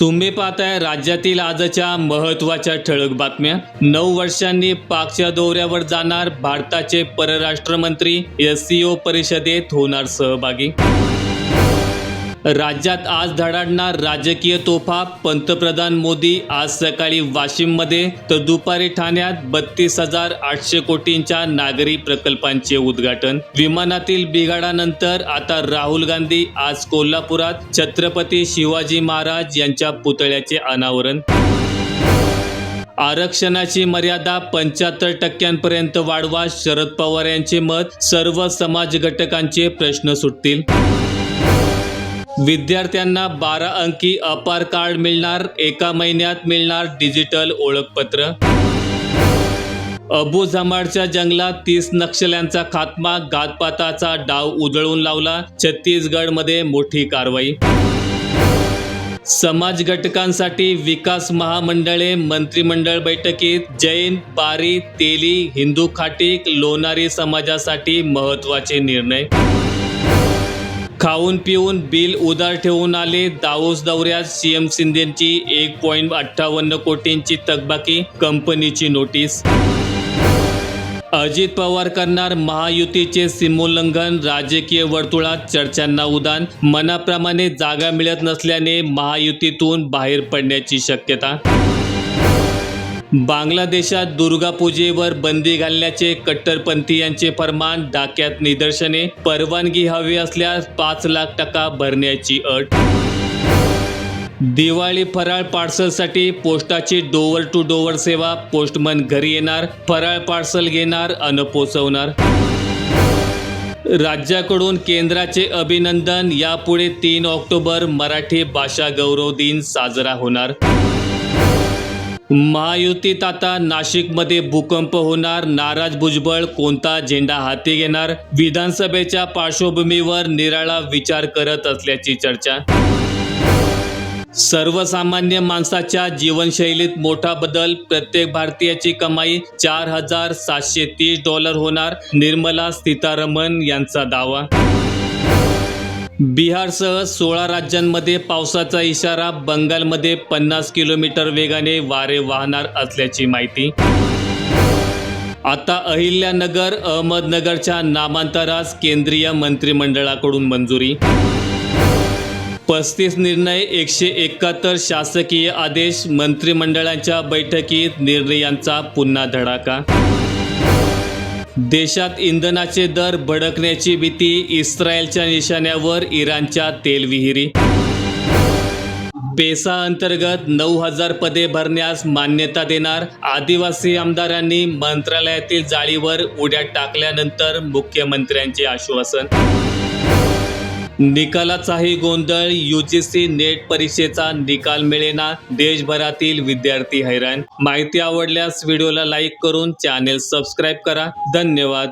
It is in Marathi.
तुम्ही पाहताय राज्यातील आजच्या महत्त्वाच्या ठळक बातम्या. नऊ वर्षांनी पाकच्या दौऱ्यावर जाणार भारताचे परराष्ट्र मंत्री एस सी ओ परिषदेत होणार सहभागी. राज्यात आज धडाडणार राजकीय तोफा पंतप्रधान मोदी आज सकाळी वाशिममध्ये तर दुपारी ठाण्यात बत्तीस हजार आठशे कोटींच्या नागरी प्रकल्पांचे उद्घाटन. विमानातील बिघाडानंतर आता राहुल गांधी आज कोल्हापुरात छत्रपती शिवाजी महाराज यांच्या पुतळ्याचे अनावरण. आरक्षणाची मर्यादा पंच्याहत्तर टक्क्यांपर्यंत वाढवा शरद पवार यांचे मत सर्व समाज घटकांचे प्रश्न सुटतील. विद्यार्थ्यांना बारा अंकी अपार कार्ड मिळणार एका महिन्यात मिळणार डिजिटल ओळखपत्र. अबू झमाडच्या जंगलात तीस नक्षल्यांचा खात्मा घातपाताचा डाव उधळून लावला छत्तीसगडमध्ये मोठी कारवाई. समाज घटकांसाठी विकास महामंडळे मंत्रिमंडळ बैठकीत जैन बारी तेली हिंदू खाटीक लोणारी समाजासाठी महत्त्वाचे निर्णय. खाऊन पिऊन बिल उदार ठेवून आले. दावोस दौऱ्यात सीएम शिंदेची एक पॉईंट अठ्ठावन्न कोटींची थकबाकी कंपनीची नोटीस. अजित पवार करणार महायुतीचे सीमोल्लंघन राजकीय वर्तुळात चर्चांना उदान. मनाप्रमाणे जागा मिळत नसल्याने महायुतीतून बाहेर पडण्याची शक्यता. बांगलादेशात दुर्गापूजेवर बंदी घालण्याचे कट्टरपंथीयांचे फरमान डाक्यात निदर्शने परवानगी हवी असल्यास पाच लाख टक्का भरण्याची अट. दिवाळी फराळ पार्सलसाठी पोस्टाची डोवर टू डोवर सेवा पोस्टमन घरी येणार फराळ पार्सल घेणार अन पोचवणार. राज्याकडून केंद्राचे अभिनंदन यापुढे तीन ऑक्टोबर मराठी भाषा गौरव दिन साजरा होणार. महायुतीत आता नाशिकमध्ये भूकंप होणार नाराज भुजबळ कोणता झेंडा हाती घेणार? विधानसभेच्या पार्श्वभूमीवर निराळा विचार करत असल्याची चर्चा. सर्वसामान्य माणसाच्या जीवनशैलीत मोठा बदल प्रत्येक भारतीयाची कमाई चार हजार सातशे तीस डॉलर होणार निर्मला सीतारमण यांचा दावा. बिहारसह सोळा राज्यांमध्ये पावसाचा इशारा बंगालमध्ये पन्नास किलोमीटर वेगाने वारे वाहणार असल्याची माहिती. आता अहिल्यानगर अहमदनगरच्या नामांतरास केंद्रीय मंत्रिमंडळाकडून मंजुरी. पस्तीस निर्णय एकशे एकाहत्तर शासकीय आदेश मंत्रिमंडळाच्या बैठकीत निर्णयांचा पुन्हा धडाका. देशात इंधनाचे दर भडकण्याची भीती इस्रायलच्या निशाण्यावर इराणच्या तेलविहिरी. पेसा अंतर्गत नऊ हजार पदे भरण्यास मान्यता देणार आदिवासी आमदारांनी मंत्रालयातील जाळीवर उड्या टाकल्यानंतर मुख्यमंत्र्यांचे आश्वासन. निकालाचाही गोंधळ यू जी सी नेट परीक्षेचा निकाल मिळेना देशभरातील विद्यार्थी हैराण. माहिती आवडल्यास व्हिडिओला लाईक करून चॅनेल सबस्क्राईब करा. धन्यवाद.